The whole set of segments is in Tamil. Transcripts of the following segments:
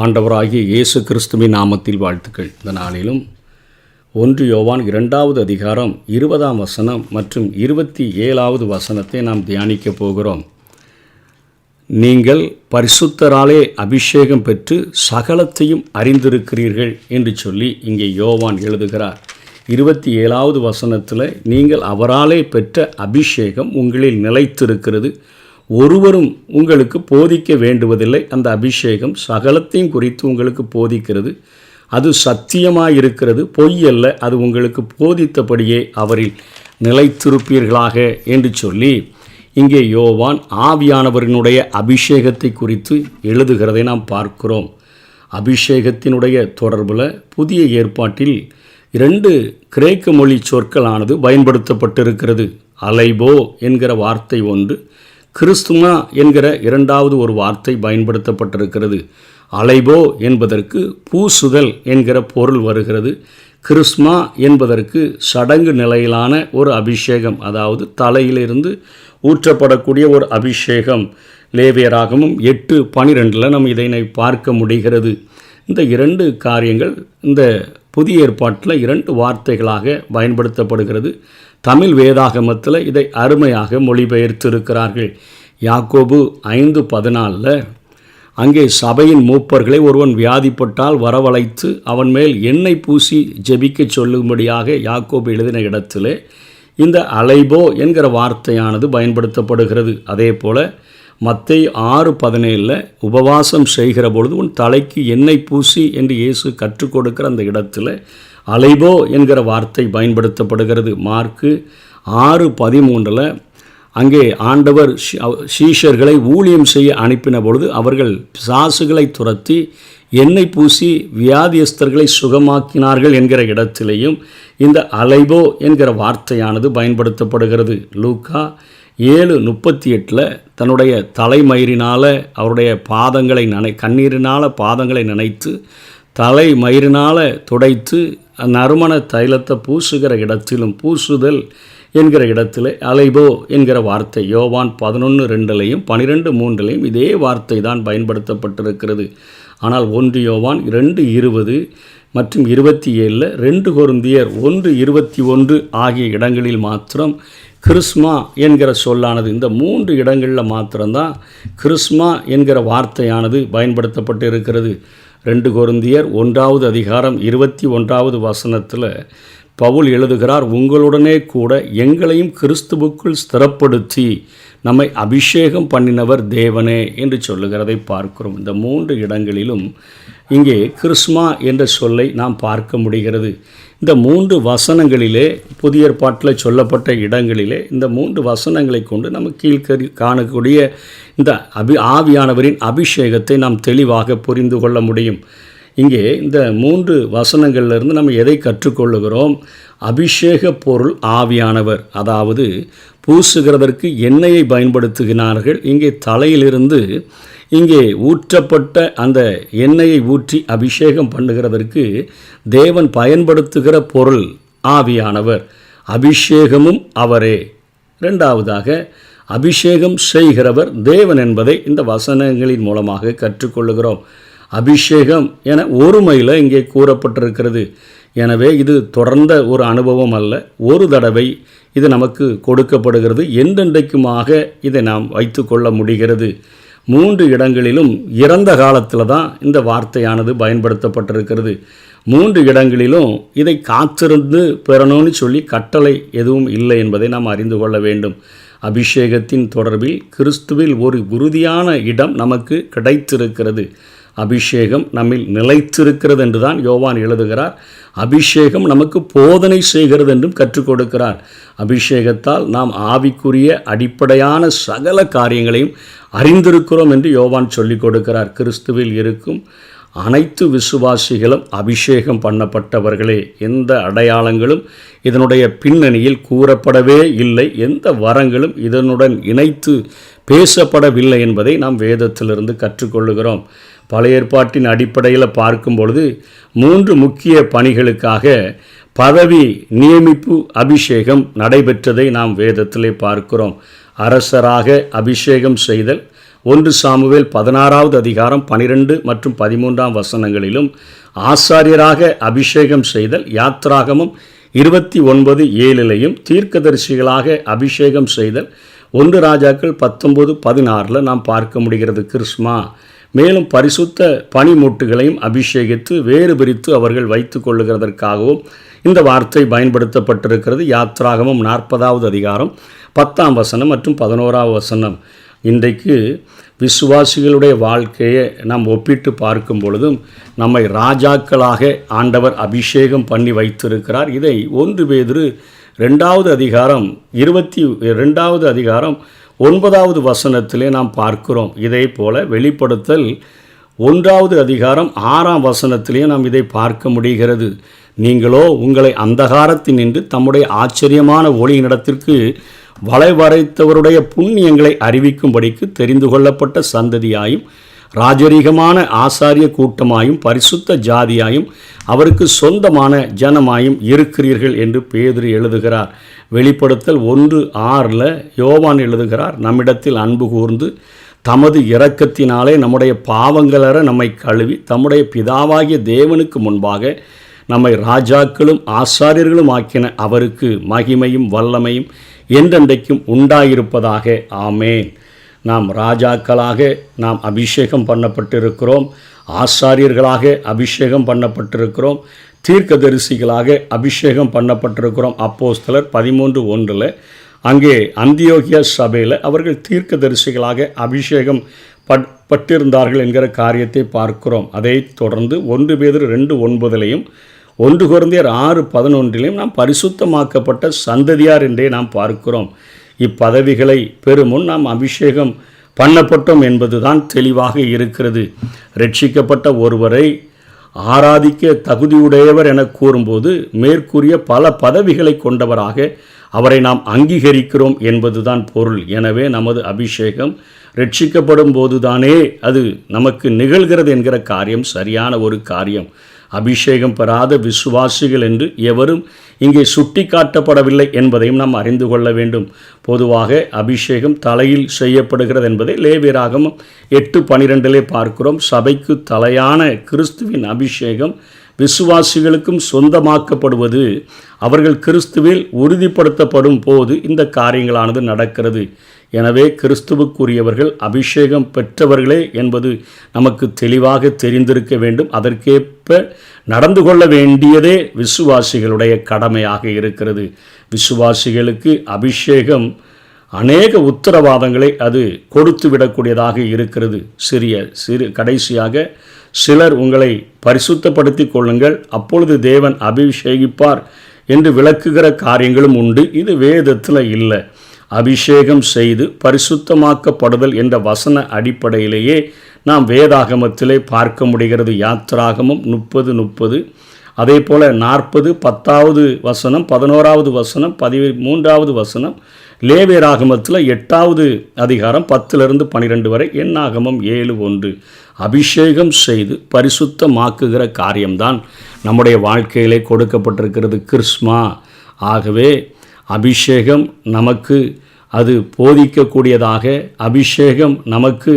ஆண்டவராகிய இயேசு கிறிஸ்துவின் நாமத்தில் வாழ்த்துக்கள். இந்த நாளிலும் ஒன்று யோவான் இரண்டாவது அதிகாரம் இருபதாம் வசனம் மற்றும் இருபத்தி ஏழாவது வசனத்தை நாம் தியானிக்கப் போகிறோம். நீங்கள் பரிசுத்தராலே அபிஷேகம் பெற்று சகலத்தையும் அறிந்திருக்கிறீர்கள் என்று சொல்லி இங்கே யோவான் எழுதுகிறார். இருபத்தி ஏழாவது வசனத்தில் நீங்கள் அவராலே பெற்ற அபிஷேகம் உங்களில் நிலைத்திருக்கிறது. ஒருவரும் உங்களுக்கு போதிக்க வேண்டுவதில்லை. அந்த அபிஷேகம் சகலத்தையும் குறித்து உங்களுக்கு போதிக்கிறது. அது சத்தியமாக இருக்கிறது பொய் அல்ல அது உங்களுக்கு போதித்தபடியே அவரில் நிலைத்திருப்பீர்களாக என்று சொல்லி இங்கே யோவான் ஆவியானவரினுடைய அபிஷேகத்தை குறித்து எழுதுகிறதை நாம் பார்க்கிறோம். அபிஷேகத்தினுடைய தொடர்பில் புதிய ஏற்பாட்டில் இரண்டு கிரேக்க மொழி சொற்களானது பயன்படுத்தப்பட்டிருக்கிறது. அலைபோ என்கிற வார்த்தை ஒன்று கிறிஸ்துமா என்கிற இரண்டாவது ஒரு வார்த்தை பயன்படுத்தப்பட்டிருக்கிறது. அலைபோ என்பதற்கு பூசுதல் என்கிற பொருள் வருகிறது. கிறிஸ்மா என்பதற்கு சடங்கு நிலையிலான ஒரு அபிஷேகம் அதாவது தலையிலிருந்து ஊற்றப்படக்கூடிய ஒரு அபிஷேகம். லேவியராகவும் எட்டு பனிரெண்டில் நம்ம இதனை பார்க்க முடிகிறது. இந்த இரண்டு காரியங்கள் இந்த புதிய ஏற்பாட்டில் இரண்டு வார்த்தைகளாக பயன்படுத்தப்படுகிறது. தமிழ் வேதாகமத்தில் இதை அருமையாக மொழிபெயர்த்திருக்கிறார்கள். யாக்கோபு ஐந்து பதினாலில் அங்கே சபையின் மூப்பர்களை ஒருவன் வியாதிப்பட்டால் வரவழைத்து அவன் மேல் எண்ணெய் பூசி ஜெபிக்கச் சொல்லும்படியாக யாக்கோபு எழுதின இடத்திலே இந்த அலைபோ என்கிற வார்த்தையானது பயன்படுத்தப்படுகிறது. அதே போல் மத்தை ஆறு பதினேழில் உபவாசம் செய்கிற பொழுது உன் தலைக்கு எண்ணெய் பூசி என்று இயேசு கற்றுக் கொடுக்கிற அந்த இடத்துல அலைபோ என்கிற வார்த்தை பயன்படுத்தப்படுகிறது. மார்க்கு ஆறு பதிமூன்றில் அங்கே ஆண்டவர் சீஷர்களை ஊழியம் செய்ய அனுப்பின பொழுது அவர்கள் சாசுகளை துரத்தி எண்ணெய் பூசி வியாதியஸ்தர்களை சுகமாக்கினார்கள் என்கிற இடத்திலேயும் இந்த அலைபோ என்கிற வார்த்தையானது பயன்படுத்தப்படுகிறது. லூக்கா ஏழு முப்பத்தி எட்டில் தன்னுடைய தலைமயிரினால் அவருடைய பாதங்களை நனை கண்ணீரினால் பாதங்களை நினைத்து தலை மயிரினால் துடைத்து நறுமண தைலத்தை பூசுகிற இடத்திலும் பூசுதல் என்கிற இடத்துல அலைபோ என்கிற வார்த்தை. யோவான் பதினொன்று ரெண்டுலையும் பனிரெண்டு மூன்றுலையும் இதே வார்த்தை தான் பயன்படுத்தப்பட்டிருக்கிறது. ஆனால் ஒன்று யோவான் ரெண்டு இருபது மற்றும் இருபத்தி ஏழில் ரெண்டு கொருந்தியர் ஒன்று இருபத்தி ஒன்று ஆகிய இடங்களில் மாத்திரம் கிறிஸ்மா என்கிற சொல்லானது. இந்த மூன்று இடங்களில் மாத்திரம்தான் கிறிஸ்மா என்கிற வார்த்தையானது பயன்படுத்தப்பட்டு இருக்கிறது ரெண்டு கொருந்தியர் ஒன்றாவது அதிகாரம் இருபத்தி ஒன்றாவது வசனத்தில் பவுல் எழுதுகிறார் உங்களுடனே கூட எங்களையும் கிறிஸ்துவுக்குள் ஸ்திரப்படுத்தி நம்மை அபிஷேகம் பண்ணினவர் தேவனே என்று சொல்லுகிறதை பார்க்கிறோம். இந்த மூன்று இடங்களிலும் இங்கே கிறிஸ்மா என்ற சொல்லை நாம் பார்க்க முடிகிறது. இந்த மூன்று வசனங்களிலே புதிய ஏற்பாட்டில் சொல்லப்பட்ட இடங்களிலே இந்த மூன்று வசனங்களை கொண்டு நம்ம கீழ்கறி காணக்கூடிய இந்த அபி ஆவியானவரின் அபிஷேகத்தை நாம் தெளிவாக புரிந்து கொள்ள முடியும். இங்கே இந்த மூன்று வசனங்கள்லேருந்து நம்ம எதை கற்றுக்கொள்ளுகிறோம்? அபிஷேக பொருள் ஆவியானவர். அதாவது பூசுகிறதற்கு எண்ணெயை பயன்படுத்துகிறார்கள். இங்கே தலையிலிருந்து இங்கே ஊற்றப்பட்ட அந்த எண்ணெயை ஊற்றி அபிஷேகம் பண்ணுகிறதற்கு தேவன் பயன்படுத்துகிற பொருள் ஆவியானவர். அபிஷேகமும் அவரே. ரெண்டாவதாக அபிஷேகம் செய்கிறவர் தேவன் என்பதை இந்த வசனங்களின் மூலமாக கற்றுக்கொள்ளுகிறோம். அபிஷேகம் என ஒருமையில் இங்கே கூறப்பட்டிருக்கிறது. எனவே இது தொடர்ந்த ஒரு அனுபவம் அல்ல. ஒரு தடவை இது நமக்கு கொடுக்கப்படுகிறது. என்றென்றைக்குமாக இதை நாம் வைத்து கொள்ள முடிகிறது? மூன்று இடங்களிலும் இறந்த காலத்தில் தான் இந்த வார்த்தையானது பயன்படுத்தப்பட்டிருக்கிறது. மூன்று இடங்களிலும் இதை காத்திருந்து பெறணும்னு சொல்லி கட்டளை எதுவும் இல்லை என்பதை நாம் அறிந்து கொள்ள வேண்டும். அபிஷேகத்தின் தொடர்பில் கிறிஸ்துவில் ஒரு உறுதியான இடம் நமக்கு கிடைத்திருக்கிறது. அபிஷேகம் நம்மில் நிலைத்திருக்கிறது என்று தான் யோவான் எழுதுகிறார். அபிஷேகம் நமக்கு போதனை செய்கிறது என்றும் கற்றுக் கொடுக்கிறார். அபிஷேகத்தால் நாம் ஆவிக்குரிய அடிப்படையான சகல காரியங்களையும் அறிந்திருக்கிறோம் என்று யோவான் சொல்லிக் கொடுக்கிறார். கிறிஸ்துவில் இருக்கும் அனைத்து விசுவாசிகளும் அபிஷேகம் பண்ணப்பட்டவர்களே. எந்த அடையாளங்களும் இதனுடைய பின்னணியில் கூறப்படவே இல்லை. எந்த வரங்களும் இதனுடன் இணைத்து பேசப்படவில்லை என்பதை நாம் வேதத்திலிருந்து கற்றுக்கொள்ளுகிறோம் பழைய ஏற்பாட்டின் அடிப்படையில் பார்க்கும் பொழுது மூன்று முக்கிய பணிகளுக்காக பதவி நியமிப்பு அபிஷேகம் நடைபெற்றதை நாம் வேதத்திலே பார்க்கிறோம். அரசராக அபிஷேகம் செய்தல் ஒன்று சாமுவேல் பதினாறாவது அதிகாரம் பனிரெண்டு மற்றும் பதிமூன்றாம் வசனங்களிலும் ஆசாரியராக அபிஷேகம் செய்தல் யாத்ராகமும் இருபத்தி ஒன்பது ஏழிலையும் தீர்க்கதரிசிகளாக அபிஷேகம் செய்தல் ஒன்று ராஜாக்கள் பத்தொன்பது பதினாறில் நாம் பார்க்க முடிகிறது கிருஷ்மா மேலும் பரிசுத்த பனிமூட்டுகளையும் அபிஷேகித்து வேறு பிரித்து அவர்கள் வைத்து கொள்ளுகிறதற்காகவும் இந்த வார்த்தை பயன்படுத்தப்பட்டிருக்கிறது. யாத்ராகமும் நாற்பதாவது அதிகாரம் பத்தாம் வசனம் மற்றும் பதினோராவது வசனம். இன்றைக்கு விசுவாசிகளுடைய வாழ்க்கையை நாம் ஒப்பிட்டு பார்க்கும் பொழுதும் நம்மை ராஜாக்களாக ஆண்டவர் அபிஷேகம் பண்ணி வைத்திருக்கிறார். இதை ஒன்று பேதிரு ரெண்டாவது அதிகாரம் இருபத்தி ரெண்டாவது அதிகாரம் ஒன்பதாவது வசனத்திலே நாம் பார்க்கிறோம். இதே போல வெளிப்படுத்தல் ஒன்றாவது அதிகாரம் ஆறாம் வசனத்திலே நாம் இதை பார்க்க முடிகிறது. நீங்களோ உங்களை அந்தகாரத்தில் நின்று தம்முடைய ஆச்சரியமான ஒளியினிடத்திற்கு வளைவரைத்தவருடைய புண்ணியங்களை அறிவிக்கும்படிக்கு தெரிந்து கொள்ளப்பட்ட சந்ததியாயும் ராஜரீகமான ஆசாரிய கூட்டமாயும் பரிசுத்த ஜாதியாயும் அவருக்கு சொந்தமான ஜனமாயும் இருக்கிறீர்கள் என்று பேதிரி எழுதுகிறார். வெளிப்படுத்தல் ஒன்று ஆறில் யோவான் எழுதுகிறார் நம்மிடத்தில் அன்பு கூர்ந்து தமது இரக்கத்தினாலே நம்முடைய பாவங்களற நம்மை கழுவி தம்முடைய பிதாவாகிய தேவனுக்கு முன்பாக நம்மை ராஜாக்களும் ஆசாரியர்களும் ஆக்கின அவருக்கு மகிமையும் வல்லமையும் என்றென்றைக்கும் உண்டாயிருப்பதாக. ஆமேன். நாம் ராஜாக்களாக நாம் அபிஷேகம் பண்ணப்பட்டிருக்கிறோம். ஆசாரியர்களாக அபிஷேகம் பண்ணப்பட்டிருக்கிறோம். தீர்க்கதரிசிகளாக அபிஷேகம் பண்ணப்பட்டிருக்கிறோம். அப்போஸ்தலர் பதிமூன்று ஒன்றில் அங்கே அந்தியோகிய சபையில் அவர்கள் தீர்க்கதரிசிகளாக அபிஷேகம் பட் பட்டிருந்தார்கள் என்கிற காரியத்தை பார்க்கிறோம். அதை தொடர்ந்து ஒன்று பேர் ரெண்டு ஒன்பதிலையும் ஒன்று குழந்தையர் ஆறு பதினொன்றிலையும் நாம் பரிசுத்தமாக்கப்பட்ட சந்ததியார் என்றே நாம் பார்க்கிறோம். இப்பதவிகளை பெருமுன் நாம் அபிஷேகம் பண்ணப்பட்டோம் என்பதுதான் தெளிவாக இருக்கிறது. ரட்சிக்கப்பட்ட ஒருவரை ஆராதிக்க தகுதியுடையவர் என கூறும்போது மேற்கூறிய பல பதவிகளை கொண்டவராக அவரை நாம் அங்கீகரிக்கிறோம் என்பதுதான் பொருள். எனவே நமது அபிஷேகம் ரட்சிக்கப்படும் போதுதானே அது நமக்கு நிகழ்கிறது என்கிற காரியம் சரியான ஒரு காரியம். அபிஷேகம் பெறாத விசுவாசிகள் என்று எவரும் இங்கே சுட்டி காட்டப்படவில்லை என்பதையும் நாம் அறிந்து கொள்ள வேண்டும். பொதுவாக அபிஷேகம் தலையில் செய்யப்படுகிறது என்பதை லேவியராகமும் எட்டு பனிரெண்டிலே பார்க்கிறோம். சபைக்கு தலையான கிறிஸ்துவின் அபிஷேகம் விசுவாசிகளுக்கும் சொந்தமாக்கப்படுவது அவர்கள் கிறிஸ்துவில் உறுதிப்படுத்தப்படும் போது இந்த காரியங்களானது நடக்கிறது. எனவே கிறிஸ்துவுக்குரியவர்கள் அபிஷேகம் பெற்றவர்களே என்பது நமக்கு தெளிவாக தெரிந்திருக்க வேண்டும். அதற்கேற்ப நடந்து கொள்ள வேண்டியதே விசுவாசிகளுடைய கடமையாக இருக்கிறது. விசுவாசிகளுக்கு அபிஷேகம் அநேக உத்தரவாதங்களை அது கொடுத்து விடக்கூடியதாக இருக்கிறது. சிறிய சிறு கடைசியாக சிலர் உங்களை பரிசுத்தப்படுத்தி கொள்ளுங்கள். அப்பொழுது தேவன் அபிஷேகிப்பார் என்று விளக்குகிற காரியங்களும் உண்டு. இது வேதத்தில் இல்லை. அபிஷேகம் செய்து பரிசுத்தமாக்கப்படுதல் என்ற வசன அடிப்படையிலேயே நாம் வேதாகமத்திலே பார்க்க முடிகிறது யாத்ராகமம் முப்பது முப்பது. அதே போல் நாற்பது பத்தாவது வசனம் பதினோராவது வசனம் பதி மூன்றாவது வசனம் லேவேராகமத்தில் எட்டாவது அதிகாரம் பத்திலிருந்து பனிரெண்டு வரை எண்ணாகமம் ஏழு ஒன்று. அபிஷேகம் செய்து பரிசுத்தமாக்குகிற காரியம்தான் நம்முடைய வாழ்க்கையிலே கொடுக்கப்பட்டிருக்கிறது கிறிஸ்மா. ஆகவே அபிஷேகம் நமக்கு அது போதிக்கக்கூடியதாக அபிஷேகம் நமக்கு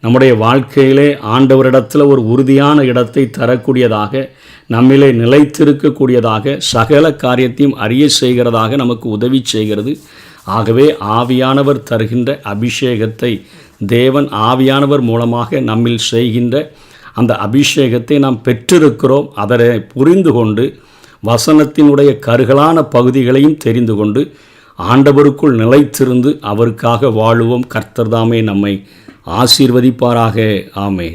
நம்முடைய வாழ்க்கையிலே ஆண்டவரிடத்தில் ஒரு உறுதியான இடத்தை தரக்கூடியதாக நம்மிலே நிலைத்திருக்கக்கூடியதாக சகல காரியத்தையும் அறிய செய்கிறதாக நமக்கு உதவி செய்கிறது. ஆகவே ஆவியானவர் தருகின்ற அபிஷேகத்தை தேவன் ஆவியானவர் மூலமாக நம்மில் செய்கின்ற அந்த அபிஷேகத்தை நாம் பெற்றிருக்கிறோம். அதனை புரிந்து கொண்டு வசனத்தினுடைய கருகலான பகுதிகளையும் தெரிந்து கொண்டு ஆண்டவருக்குள் நிலைத்திருந்து அவருக்காக வாழுவோம். கர்த்தர்தாமே நம்மை ஆசீர்வதிப்பாராக. ஆமேன்.